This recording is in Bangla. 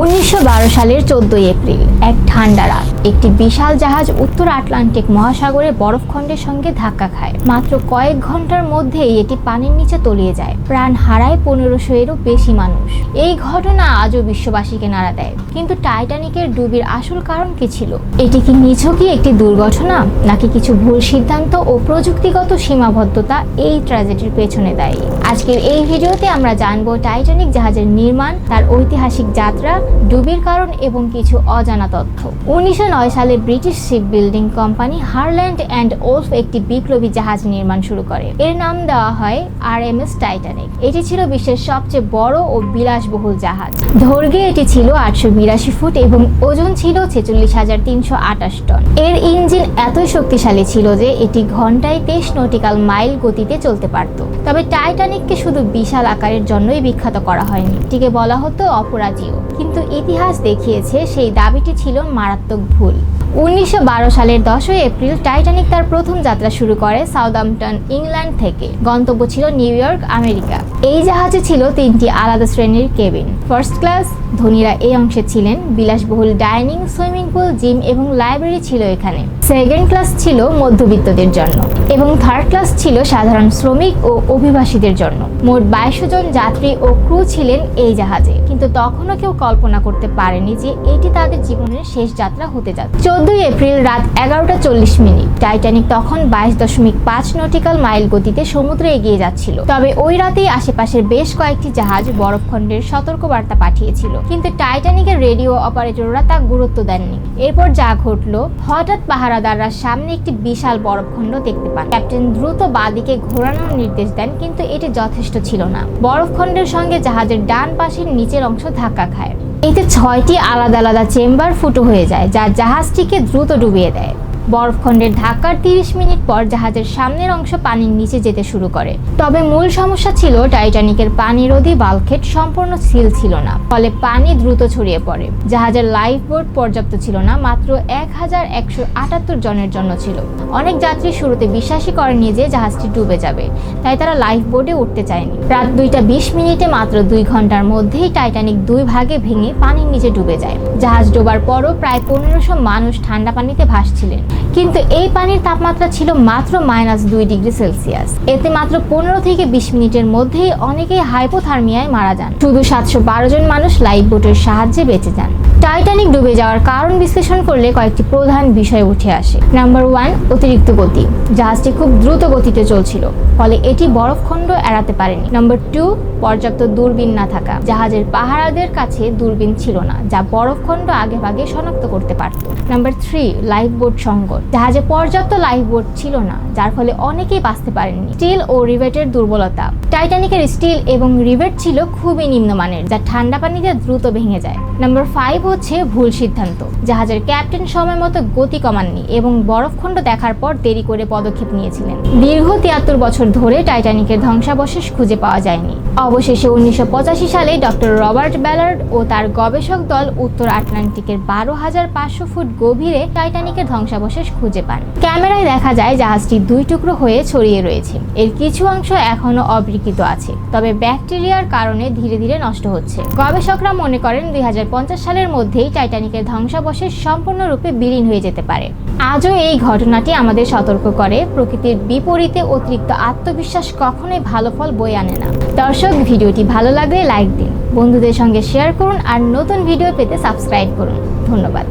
본인 উনিশশো বারো সালের চোদ্দই এপ্রিল, এক ঠান্ডা রাত। একটি বিশাল জাহাজ উত্তর আটলান্টিক মহাসাগরে বরফখণ্ডের সঙ্গে ধাক্কা খায়। মাত্র কয়েক ঘণ্টার মধ্যেই এটি পানির নিচে তলিয়ে যায়। প্রাণ হারায় পনেরোশো এরও বেশি মানুষ। এই ঘটনা আজও বিশ্ববাসীকে নাড়া দেয়। কিন্তু টাইটানিকের ডুবির আসল কারণ কি ছিল? এটি কি নিছকই একটি দুর্ঘটনা, নাকি কিছু ভুল সিদ্ধান্ত ও প্রযুক্তিগত সীমাবদ্ধতা এই ট্র্যাজেডির পেছনে দায়ী? আজকের এই ভিডিওতে আমরা জানব টাইটানিক জাহাজের নির্মাণ, তার ঐতিহাসিক যাত্রা ডুবির কারণ এবং কিছু অজানা তথ্য। উনিশশো নয় সালে British ship building company Harland and Wolff একটি বিপ্লবী জাহাজ নির্মাণ শুরু করে। এর নাম দেওয়া হয় আর এম এস টাইটানিক। এটি ছিল বিশ্বের সবচেয়ে বড় ও বিলাসবহুল জাহাজ। দৈর্ঘ্যে এটি ছিল আটশো বিরাশি ফুট এবং ওজন ছিল ছেচল্লিশ হাজার তিনশো আটাশ টন। এর ইঞ্জিন এতই শক্তিশালী ছিল যে এটি ঘন্টায় তেইশ নটিক্যাল মাইল গতিতে চলতে পারত। তবে টাইটানিককে শুধু বিশাল আকারের জন্যই বিখ্যাত করা হয়নি। এটিকে বলা হতো অপরাজীয়। কিন্তু ইতিহাস দেখিয়েছে সেই দাবিটি ছিল মারাত্মক ভুল। উনিশশো বারো সালের দশই এপ্রিল টাইটানিক তার প্রথম যাত্রা শুরু করে সাউদাম্পটন, ইংল্যান্ড থেকে। গন্তব্য ছিল নিউ ইয়র্ক, আমেরিকা। এই জাহাজে ছিল তিনটি আলাদা শ্রেণির কেবিন। ফার্স্ট ক্লাস ধনীরা এই অংশে ছিলেন। বিলাসবহুল ডাইনিং, সুইমিং পুল, জিম এবং লাইব্রেরি ছিল এখানে। সেকেন্ড ক্লাস ছিল মধ্যবিত্তদের জন্য এবং থার্ড ক্লাস ছিল সাধারণ শ্রমিক ও অভিবাসীদের জন্য। মোট বাইশশো জন যাত্রী ও ক্রু ছিলেন এই জাহাজে। কিন্তু তখনও কেউ কল্পনা করতে পারেনি যে এটি তাদের জীবনের শেষ যাত্রা হতে যাচ্ছে। চোদ্দই এপ্রিল রাত এগারোটা চল্লিশ মিনিট। টাইটানিক তখন বাইশ দশমিক পাঁচ নটিক্যাল মাইল গতিতে সমুদ্রে এগিয়ে যাচ্ছিল। তবে ওই রাতেই আশেপাশের বেশ কয়েকটি জাহাজ বরফখণ্ডের সতর্কবার্তা পাঠিয়েছিল। কিন্তু টাইটানিকের রেডিও অপারেটররা তা গুরুত্ব দেননি। এরপর যা ঘটলো, হঠাৎ পাহারাদাররা সামনে একটি বিশাল বরফখণ্ড দেখতে পান। ক্যাপ্টেন দ্রুত বাদিকে ঘোরানোর নির্দেশ দেন, কিন্তু এটি যথেষ্ট ছিল না। বরফখণ্ডের সঙ্গে জাহাজের ডান পাশের নিচের অংশ ধাক্কা খায়। এতে ছয়টি আলাদা আলাদা চেম্বার ফুটো হয়ে যায় যা জাহাজটিকে দ্রুত ডুবিয়ে দেয়। বরফখণ্ডের ধাক্কার তিরিশ মিনিট পর জাহাজের সামনের অংশ পানির নিচে যেতে শুরু করে। তবে মূল সমস্যা ছিল টাইটানিকের পানিরোধী বালখেট সম্পূর্ণ সিল ছিল না, ফলে পানি দ্রুত ছড়িয়ে পড়ে। জাহাজের লাইফ বোট পর্যাপ্ত ছিল না, মাত্র এক হাজার একশো আটাত্তর জনের জন্য ছিল। অনেক যাত্রী শুরুতে বিশ্বাসই করেনি যে জাহাজটি ডুবে যাবে, তাই তারা লাইফ বোটে উঠতে চায়নি। রাত দুইটা বিশ মিনিটে মাত্র দুই ঘণ্টার মধ্যেই টাইটানিক দুই ভাগে ভেঙে পানির নিচে ডুবে যায়। জাহাজ ডোবার পরও প্রায় পনেরোশো মানুষ ঠান্ডা পানিতে ভাসছিলেন। কিন্তু এই পানির তাপমাত্রা ছিল মাত্র মাইনাস দুই ডিগ্রি সেলসিয়াস। এতে মাত্র পনেরো থেকে বিশ মিনিটের মধ্যেই অনেকেই হাইপোথার্মিয়ায় মারা যান। শুধু সাতশো বারো জন মানুষ লাইফ বোটের সাহায্যে বেঁচে যান। টাইটানিক ডুবে যাওয়ার কারণ বিশ্লেষণ করলে কয়েকটি প্রধান বিষয় উঠে আসে। নাম্বার ওয়ান, অতিরিক্ত গতি জাহাজটি খুব দ্রুত গতিতে চলছিল, ফলে এটি বরফখণ্ড এড়াতে পারেনি। নাম্বার টু, পর্যাপ্ত দূরবীন না থাকা, জাহাজের পাহারাদের কাছে দূরবীন ছিল না, যা বরফখণ্ড আগে ভাগে শনাক্ত করতে পারত। নাম্বার থ্রি লাইফ বোট সংকট জাহাজে পর্যাপ্ত লাইফ বোট ছিল না, যার ফলে অনেকেই বাঁচতে পারেননি স্টিল ও রিভেটের দুর্বলতা। টাইটানিকের স্টিল এবং রিভেট ছিল খুবই নিম্নমানের, যা ঠান্ডা পানিতে দ্রুত ভেঙে যায়। নাম্বার ফাইভ হচ্ছে ভুল সিদ্ধান্ত। জাহাজের ক্যাপ্টেন সময় মতো গতি কমাননি এবং বরফখণ্ড দেখার পর দেরি করে পদক্ষেপ নিয়েছিলেন। দীর্ঘ তিয়াত্তর বছর ধরে টাইটানিকের ধ্বংসাবশেষ খুঁজে পাওয়া যায়নি। অবশেষে উনিশশো পঁচাশি সালে ডক্টর রবার্ট ব্যালার্ড ও তার গবেষক দল উত্তর আটলান্টিকের বারো হাজার পাঁচশো ফুট গভীরে টাইটানিকের ধ্বংসাবশেষ খুঁজে পান। ক্যামেরায় দেখা যায় জাহাজটি দুই টুকরো হয়ে ছড়িয়ে রয়েছে। এর কিছু অংশ এখনও অবিকৃত আছে, তবে ব্যাকটেরিয়ার কারণে ধীরে ধীরে নষ্ট হচ্ছে। গবেষকরা মনে করেন দুই হাজার পঞ্চাশ সালের মধ্যেই টাইটানিকের ধ্বংসাবশেষ সম্পূর্ণরূপে বিলীন হয়ে যেতে পারে। আজও এই ঘটনাটি আমাদের সতর্ক করে, প্রকৃতির বিপরীতে অতিরিক্ত আত্মবিশ্বাস কখনোই ভালো ফল বয়ে আনে না। দর্শক, ভিডিওটি ভালো লাগলে লাইক দিন। বন্ধুদের সঙ্গে শেয়ার করুন আর নতুন ভিডিও পেতে সাবস্ক্রাইব করুন। ধন্যবাদ।